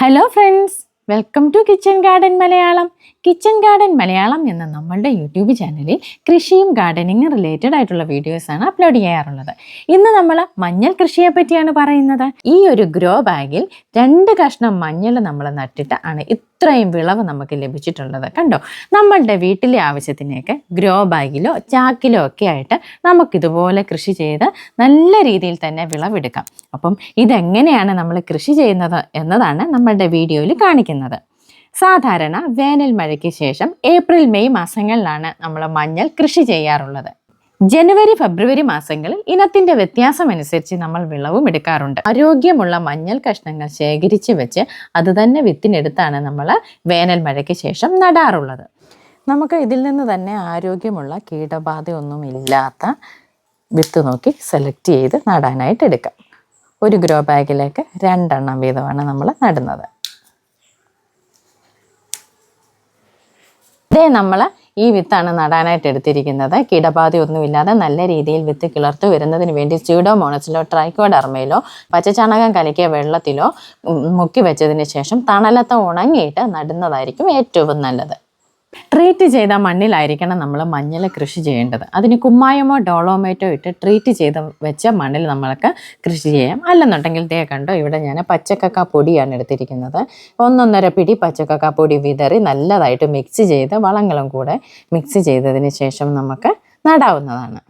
Hello friends welcome to kitchen garden Malayalam kitchen garden Malayalam എന്ന നമ്മളുടെ YouTube ചാനലിൽ കൃഷിയും ഗാർഡനിങ്ങും റിലേറ്റഡ് ആയിട്ടുള്ള വീഡിയോസാണ് അപ്ലോഡ് ചെയ്യാറുള്ളത്. ഇന്ന് നമ്മൾ മഞ്ഞൾ കൃഷിയെ പറ്റിയാണ് പറയുന്നത്. ഈ ഒരു ഗ്രോ ബാഗിൽ രണ്ട് കഷ്ണം മഞ്ഞൾ നമ്മൾ നട്ടിട്ട് ആണ് ഇത്രയും വിളവ് നമുക്ക് ലഭിച്ചിട്ടുള്ളത്. കണ്ടോ? നമ്മളുടെ വീട്ടിലെ ആവശ്യത്തിനൊക്കെ ഗ്രോ ബാഗിലോ ചാക്കിലോ ഒക്കെ ആയിട്ട് നമുക്കിതുപോലെ കൃഷി ചെയ്ത് നല്ല രീതിയിൽ തന്നെ വിളവെടുക്കാം. അപ്പം ഇതെങ്ങനെയാണ് നമ്മൾ കൃഷി ചെയ്യുന്നത് എന്നതാണ് നമ്മളുടെ വീഡിയോയിൽ കാണിക്കുന്നത്. സാധാരണ വേനൽ മഴയ്ക്ക് ശേഷം ഏപ്രിൽ മെയ് മാസങ്ങളിലാണ് നമ്മൾ മഞ്ഞൾ കൃഷി ചെയ്യാറുള്ളത്. ജനുവരി ഫെബ്രുവരി മാസങ്ങളിൽ ഇനത്തിന്റെ വ്യത്യാസം അനുസരിച്ച് നമ്മൾ വിളവും എടുക്കാറുണ്ട്. ആരോഗ്യമുള്ള മഞ്ഞൾ കഷ്ണങ്ങൾ ശേഖരിച്ച് വെച്ച് അത് തന്നെ വിത്തിനെടുത്താണ് നമ്മൾ വേനൽ മഴയ്ക്ക് ശേഷം നടാറുള്ളത്. നമുക്ക് ഇതിൽ നിന്ന് തന്നെ ആരോഗ്യമുള്ള കീടബാധയൊന്നും ഇല്ലാത്ത വിത്ത് നോക്കി സെലക്ട് ചെയ്ത് നടാനായിട്ട് എടുക്കാം. ഒരു ഗ്രോ ബാഗിലേക്ക് രണ്ടെണ്ണം വീതമാണ് നമ്മൾ നടുന്നത്. ഇതേ നമ്മൾ ഈ വിത്താണ് നടാനായിട്ട് എടുത്തിരിക്കുന്നത്. കീടബാധയൊന്നുമില്ലാതെ നല്ല രീതിയിൽ വിത്ത് കിളർത്ത് വരുന്നതിന് വേണ്ടി സ്യൂഡോമോണസിലോ ട്രൈക്കോഡർമയിലോ പച്ചച്ചാണകം കലക്കിയ വെള്ളത്തിലോ മുക്കി വെച്ചതിന് ശേഷം തണലത്ത് ഉണങ്ങിയിട്ട് നടുന്നതായിരിക്കും ഏറ്റവും നല്ലത്. ട്രീറ്റ് ചെയ്ത മണ്ണിലായിരിക്കണം നമ്മൾ മഞ്ഞൾ കൃഷി ചെയ്യേണ്ടത്. അതിന് കുമ്മായമോ ഡോളോമേറ്റോ ഇട്ട് ട്രീറ്റ് ചെയ്ത് വെച്ച മണ്ണിൽ നമ്മൾക്ക് കൃഷി ചെയ്യാം. അല്ലെന്നുണ്ടെങ്കിൽ ദേ കണ്ടോ ഇവിടെ ഞാൻ പച്ചക്കക്ക പൊടിയാണ് എടുത്തിരിക്കുന്നത്. ഒന്നൊന്നര പിടി പച്ചക്കക്ക പൊടി വിതറി നല്ലതായിട്ട് മിക്സ് ചെയ്ത് വളങ്ങളും കൂടെ മിക്സ് ചെയ്തതിന് ശേഷം നമുക്ക് നടാവുന്നതാണ്.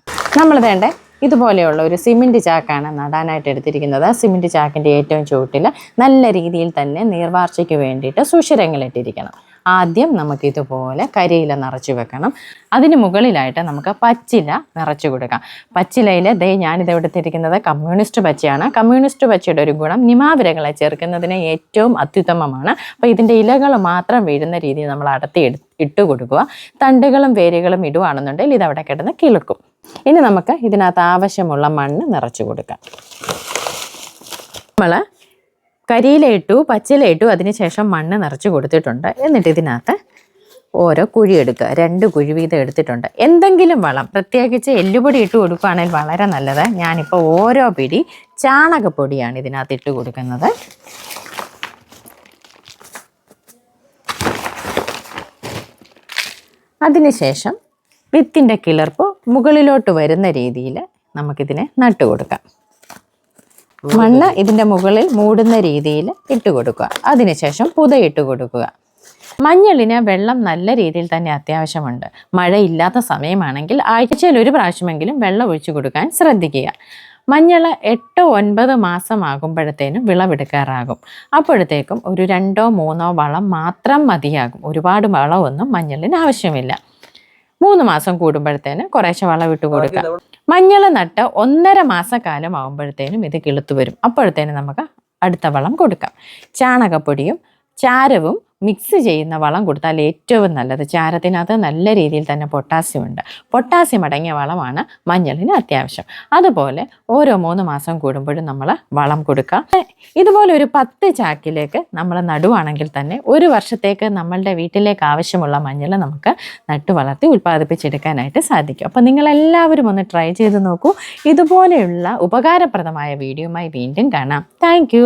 നമ്മൾ വേണ്ട ഇതുപോലെയുള്ള ഒരു സിമെന്റ് ചാക്കാണ് നടാനായിട്ട് എടുത്തിരിക്കുന്നത്. സിമെന്റ് ചാക്കിന്റെ ഏറ്റവും ചുവട്ടിൽ നല്ല രീതിയിൽ തന്നെ നീർവാർച്ചയ്ക്ക് വേണ്ടിയിട്ട് സുഷിരങ്ങളിട്ടിരിക്കണം ആദ്യം നമുക്ക് ഇതുപോലെ കരിയില നിറച്ച് വെക്കണം. അതിന് മുകളിലായിട്ട് നമുക്ക് പച്ചില നിറച്ച് കൊടുക്കാം. പച്ചിലയിൽ ദേ ഞാനിത് എടുത്തിരിക്കുന്നത് കമ്മ്യൂണിസ്റ്റ് പച്ചയാണ്. കമ്മ്യൂണിസ്റ്റ് പച്ചയുടെ ഒരു ഗുണം നിമാവിരകളെ ചേർക്കുന്നതിന് ഏറ്റവും അത്യുത്തമമാണ്. അപ്പോൾ ഇതിന്റെ ഇലകൾ മാത്രം വീഴുന്ന രീതിയിൽ നമ്മൾ അടത്തി ഇട്ട് കൊടുക്കുക. തണ്ടുകളും വേരുകളും ഇടുകയാണെന്നുണ്ടെങ്കിൽ ഇത് അവിടെ കിടന്ന് കിളുക്കും. ഇനി നമുക്ക് ഇതിനകത്ത് ആവശ്യമുള്ള മണ്ണ് നിറച്ച് കൊടുക്കാം. നമ്മൾ കരിയില ഇട്ടു അതിനുശേഷം മണ്ണ് നിറച്ച് കൊടുത്തിട്ടുണ്ട്. എന്നിട്ട് ഇതിനകത്ത് ഓരോ കുഴി എടുക്കുക. രണ്ട് കുഴി വീതം എടുത്തിട്ടുണ്ട്. എന്തെങ്കിലും വളം പ്രത്യേകിച്ച് എല്ലുപൊടി ഇട്ട് കൊടുക്കുകയാണെങ്കിൽ വളരെ നല്ലത്. ഞാനിപ്പോൾ ഓരോ പിടി ചാണകപ്പൊടിയാണ് ഇതിനകത്ത് ഇട്ട് കൊടുക്കുന്നത്. അതിനുശേഷം വിത്തിന്റെ കിളർപ്പ് മുകളിലോട്ട് വരുന്ന രീതിയിൽ നമുക്കിതിനെ നട്ടു കൊടുക്കാം. മണ്ണ് ഇതിന്റെ മുകളിൽ മൂടുന്ന രീതിയിൽ ഇട്ട് കൊടുക്കുക അതിനുശേഷം പുതയിട്ട് കൊടുക്കുക മഞ്ഞളിന് വെള്ളം നല്ല രീതിയിൽ തന്നെ അത്യാവശ്യമുണ്ട്. മഴയില്ലാത്ത സമയമാണെങ്കിൽ ആഴ്ചയിൽ ഒരു പ്രാവശ്യമെങ്കിലും വെള്ളം ഒഴിച്ചു കൊടുക്കാൻ ശ്രദ്ധിക്കുക. മഞ്ഞൾ എട്ടോ ഒൻപത് മാസമാകുമ്പോഴത്തേനും വിളവെടുക്കാറാകും. അപ്പോഴത്തേക്കും ഒരു രണ്ടോ മൂന്നോ വളം മാത്രം മതിയാകും. ഒരുപാട് വളമൊന്നും മഞ്ഞളിന് ആവശ്യമില്ല. മൂന്ന് മാസം കൂടുമ്പോഴത്തേന് കുറേശ്ശെ വളം ഇട്ട് കൊടുക്കുക മഞ്ഞൾ നട്ട് ഒന്നര മാസക്കാലം ആകുമ്പോഴത്തേനും ഇത് കിളുത്തു വരും. അപ്പോഴത്തേനും നമുക്ക് അടുത്ത വളം കൊടുക്കാം. ചാണകപ്പൊടിയും ചാരവും മിക്സ് ചെയ്യുന്ന വളം കൊടുത്താൽ ഏറ്റവും നല്ലത്. ചാരത്തിനകത്ത് നല്ല രീതിയിൽ തന്നെ പൊട്ടാസ്യം ഉണ്ട്. പൊട്ടാസ്യം അടങ്ങിയ വളമാണ് മഞ്ഞളിന് അത്യാവശ്യം. അതുപോലെ ഓരോ മൂന്ന് മാസം കൂടുമ്പോഴും നമ്മൾ വളം കൊടുക്കുക. ഇതുപോലെ ഒരു പത്ത് ചാക്കിലേക്ക് നമ്മൾ നടുവാണെങ്കിൽ തന്നെ ഒരു വർഷത്തേക്ക് നമ്മളുടെ വീട്ടിലേക്ക് ആവശ്യമുള്ള മഞ്ഞൾ നമുക്ക് നട്ടു വളർത്തി ഉൽപ്പാദിപ്പിച്ചെടുക്കാനായിട്ട് സാധിക്കും. അപ്പോൾ നിങ്ങളെല്ലാവരും ഒന്ന് ട്രൈ ചെയ്ത് നോക്കൂ. ഇതുപോലെയുള്ള ഉപകാരപ്രദമായ വീഡിയോയുമായി വീണ്ടും കാണാം. താങ്ക്